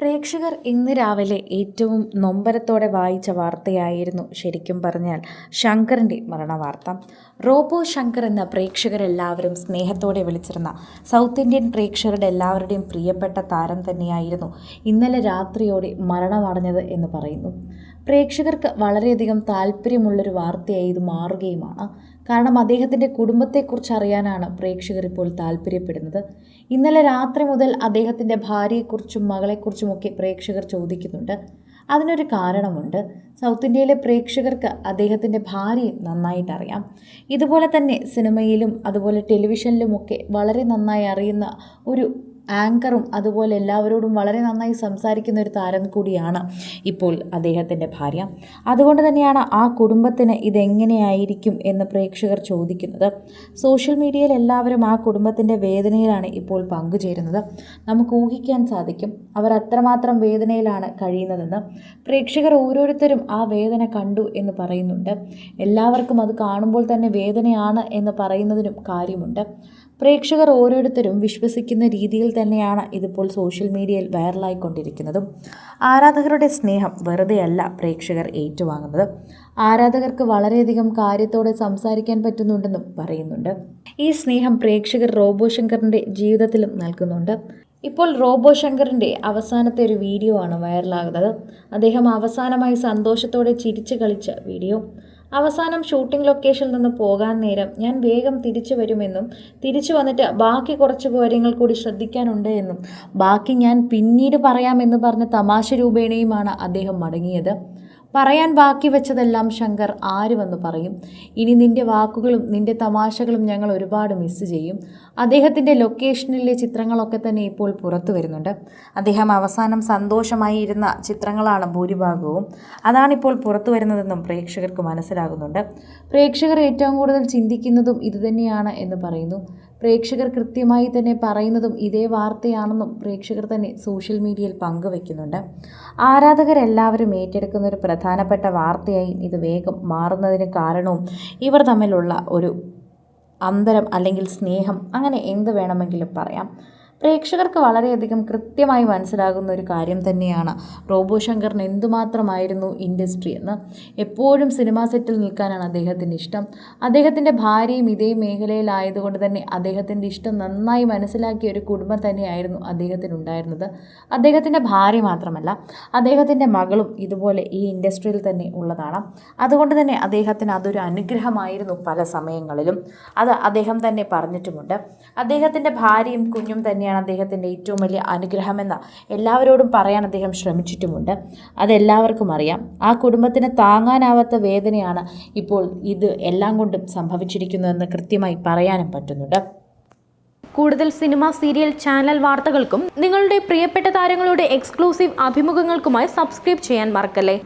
പ്രേക്ഷകർ ഇന്ന് രാവിലെ ഏറ്റവും നൊമ്പരത്തോടെ വായിച്ച വാർത്തയായിരുന്നു ശരിക്കും പറഞ്ഞാൽ ശങ്കറിന്റെ മരണവാർത്ത. റോബോ ശങ്കർ എന്ന പ്രേക്ഷകരെല്ലാവരും സ്നേഹത്തോടെ വിളിച്ചിരുന്ന സൗത്ത് ഇന്ത്യൻ പ്രേക്ഷകരുടെ എല്ലാവരുടെയും പ്രിയപ്പെട്ട താരം തന്നെയായിരുന്നു ഇന്നലെ രാത്രിയോടെ മരണമടഞ്ഞത് എന്ന് പറയുന്നു. പ്രേക്ഷകർക്ക് വളരെയധികം താല്പര്യമുള്ളൊരു വാർത്തയായി ഇത് മാറുകയുമാണ്. കാരണം അദ്ദേഹത്തിന്റെ കുടുംബത്തെക്കുറിച്ച് അറിയാനാണ് പ്രേക്ഷകർ ഇപ്പോൾ താല്പര്യപ്പെടുന്നത്. ഇന്നലെ രാത്രി മുതൽ അദ്ദേഹത്തിന്റെ ഭാര്യയെക്കുറിച്ചും മകളെക്കുറിച്ചുമൊക്കെ പ്രേക്ഷകർ ചോദിക്കുന്നുണ്ട്. അതിനൊരു കാരണമുണ്ട്. സൗത്ത് ഇന്ത്യയിലെ പ്രേക്ഷകർക്ക് അദ്ദേഹത്തിന്റെ ഭാര്യയും നന്നായിട്ട് അറിയാം ഇതുപോലെ തന്നെ സിനിമയിലും അതുപോലെ ടെലിവിഷനിലുമൊക്കെ വളരെ നന്നായി അറിയുന്ന ഒരു ആങ്കറും അതുപോലെ എല്ലാവരോടും വളരെ നന്നായി സംസാരിക്കുന്ന ഒരു താരം കൂടിയാണ് ഇപ്പോൾ അദ്ദേഹത്തിന്റെ ഭാര്യ. അതുകൊണ്ട് തന്നെയാണ് ആ കുടുംബത്തിന് ഇതെങ്ങനെയായിരിക്കും എന്ന് പ്രേക്ഷകർ ചോദിക്കുന്നത്. സോഷ്യൽ മീഡിയയിൽ എല്ലാവരും ആ കുടുംബത്തിന്റെ വേദനയിലാണ് ഇപ്പോൾ പങ്കുചേരുന്നത്. നമുക്ക് ഊഹിക്കാൻ സാധിക്കും അവർ അത്രമാത്രം വേദനയിലാണ് കഴിയുന്നതെന്ന്. പ്രേക്ഷകർ ഓരോരുത്തരും ആ വേദന കണ്ടു എന്ന് പറയുന്നുണ്ട്. എല്ലാവർക്കും അത് കാണുമ്പോൾ തന്നെ വേദനയാണ് എന്ന് പറയുന്നതിനും കാര്യമുണ്ട്. പ്രേക്ഷകർ ഓരോരുത്തരും വിശ്വസിക്കുന്ന രീതിയിൽ തന്നെയാണ് ഇതിപ്പോൾ സോഷ്യൽ മീഡിയയിൽ വൈറലായിക്കൊണ്ടിരിക്കുന്നതും. ആരാധകരുടെ സ്നേഹം വെറുതെയല്ല പ്രേക്ഷകർ ഏറ്റുവാങ്ങുന്നത്. ആരാധകർക്ക് വളരെയധികം കാര്യത്തോടെ സംസാരിക്കാൻ പറ്റുന്നുണ്ടെന്നും പറയുന്നുണ്ട്. ഈ സ്നേഹം പ്രേക്ഷകർ റോബോ ശങ്കറിന്റെ ജീവിതത്തിലും നൽകുന്നുണ്ട്. ഇപ്പോൾ റോബോ ശങ്കറിന്റെ അവസാനത്തെ ഒരു വീഡിയോ ആണ് വൈറലാകുന്നത്. അദ്ദേഹം അവസാനമായി സന്തോഷത്തോടെ ചിരിച്ചു കളിച്ച വീഡിയോ. അവസാനം ഷൂട്ടിംഗ് ലൊക്കേഷനിൽ നിന്ന് പോകാൻ നേരം ഞാൻ വേഗം തിരിച്ചു വരുമെന്നും തിരിച്ചു വന്നിട്ട് ബാക്കി കുറച്ച് കാര്യങ്ങൾ കൂടി ശ്രദ്ധിക്കാനുണ്ട് എന്നും. ബാക്കി ഞാൻ പിന്നീട് പറയാമെന്ന് പറഞ്ഞ തമാശ രൂപേണയുമാണ് അദ്ദേഹം മടങ്ങിയത്. പറയാൻ ബാക്കി വെച്ചതെല്ലാം ശങ്കർ ആര് വന്ന് പറയും? ഇനി നിന്റെ വാക്കുകളും നിന്റെ തമാശകളും ഞങ്ങൾ ഒരുപാട് മിസ് ചെയ്യും. അദ്ദേഹത്തിന്റെ ലൊക്കേഷനിലെ ചിത്രങ്ങളൊക്കെ തന്നെ ഇപ്പോൾ പുറത്തു വരുന്നുണ്ട്. അദ്ദേഹം അവസാനം സന്തോഷമായി ഇരുന്ന ചിത്രങ്ങളാണ് ഭൂരിഭാഗവും. അതാണിപ്പോൾ പുറത്തു വരുന്നതെന്നും പ്രേക്ഷകർക്ക് മനസ്സിലാകുന്നുണ്ട്. പ്രേക്ഷകർ ഏറ്റവും കൂടുതൽ ചിന്തിക്കുന്നതും ഇതുതന്നെയാണ് എന്ന് പറയുന്നു. പ്രേക്ഷകർ കൃത്യമായി തന്നെ പറയുന്നതും ഇതേ വാർത്തയാണെന്നും പ്രേക്ഷകർ തന്നെ സോഷ്യൽ മീഡിയയിൽ പങ്കുവെക്കുന്നുണ്ട്. ആരാധകരെല്ലാവരും ഏറ്റെടുക്കുന്ന ഒരു പ്രധാനപ്പെട്ട വാർത്തയായും ഇത് വേഗം മാറുന്നതിന് കാരണവും ഇവർ തമ്മിലുള്ള ഒരു അന്തരം അല്ലെങ്കിൽ സ്നേഹം അങ്ങനെ എന്ത് വേണമെങ്കിലും പറയാം. പ്രേക്ഷകർക്ക് വളരെയധികം കൃത്യമായി മനസ്സിലാകുന്ന ഒരു കാര്യം തന്നെയാണ്. റോബോ ശങ്കറിന് എന്തുമാത്രമായിരുന്നു ഇൻഡസ്ട്രി എന്ന് എപ്പോഴും സിനിമാ സെറ്റിൽ നിൽക്കാനാണ് അദ്ദേഹത്തിന്റെ ഇഷ്ടം. അദ്ദേഹത്തിന്റെ ഭാര്യയും ഇതേ മേഖലയിലായതുകൊണ്ട് തന്നെ അദ്ദേഹത്തിന്റെ ഇഷ്ടം നന്നായി മനസ്സിലാക്കിയ ഒരു കുടുംബം തന്നെയായിരുന്നു അദ്ദേഹത്തിനുണ്ടായിരുന്നത്. അദ്ദേഹത്തിന്റെ ഭാര്യ മാത്രമല്ല അദ്ദേഹത്തിന്റെ മകളും ഇതുപോലെ ഈ ഇൻഡസ്ട്രിയിൽ തന്നെ ഉള്ളതാണ്. അതുകൊണ്ട് തന്നെ അദ്ദേഹത്തിന് അതൊരു അനുഗ്രഹമായിരുന്നു പല സമയങ്ങളിലും. അത് അദ്ദേഹം തന്നെ പറഞ്ഞിട്ടുമുണ്ട്. അദ്ദേഹത്തിന്റെ ഭാര്യയും കുഞ്ഞും തന്നെയാണ് അദ്ദേഹത്തിന്റെ ഏറ്റവും വലിയ അനുഗ്രഹമെന്ന് എല്ലാവരോടും പറയാൻ അദ്ദേഹം ശ്രമിച്ചിട്ടുമുണ്ട്. അതെല്ലാവർക്കും അറിയാം. ആ കുടുംബത്തിന് താങ്ങാനാവാത്ത വേദനയാണ് ഇപ്പോൾ ഇത് എല്ലാം കൊണ്ടും സംഭവിച്ചിരിക്കുന്നതെന്ന് കൃത്യമായി പറയാനും പറ്റുന്നുണ്ട്. കൂടുതൽ സിനിമ സീരിയൽ ചാനൽ വാർത്തകൾക്കും നിങ്ങളുടെ പ്രിയപ്പെട്ട താരങ്ങളുടെ എക്സ്ക്ലൂസീവ് അഭിമുഖങ്ങൾക്കുമായി സബ്സ്ക്രൈബ് ചെയ്യാൻ മറക്കല്ലേ?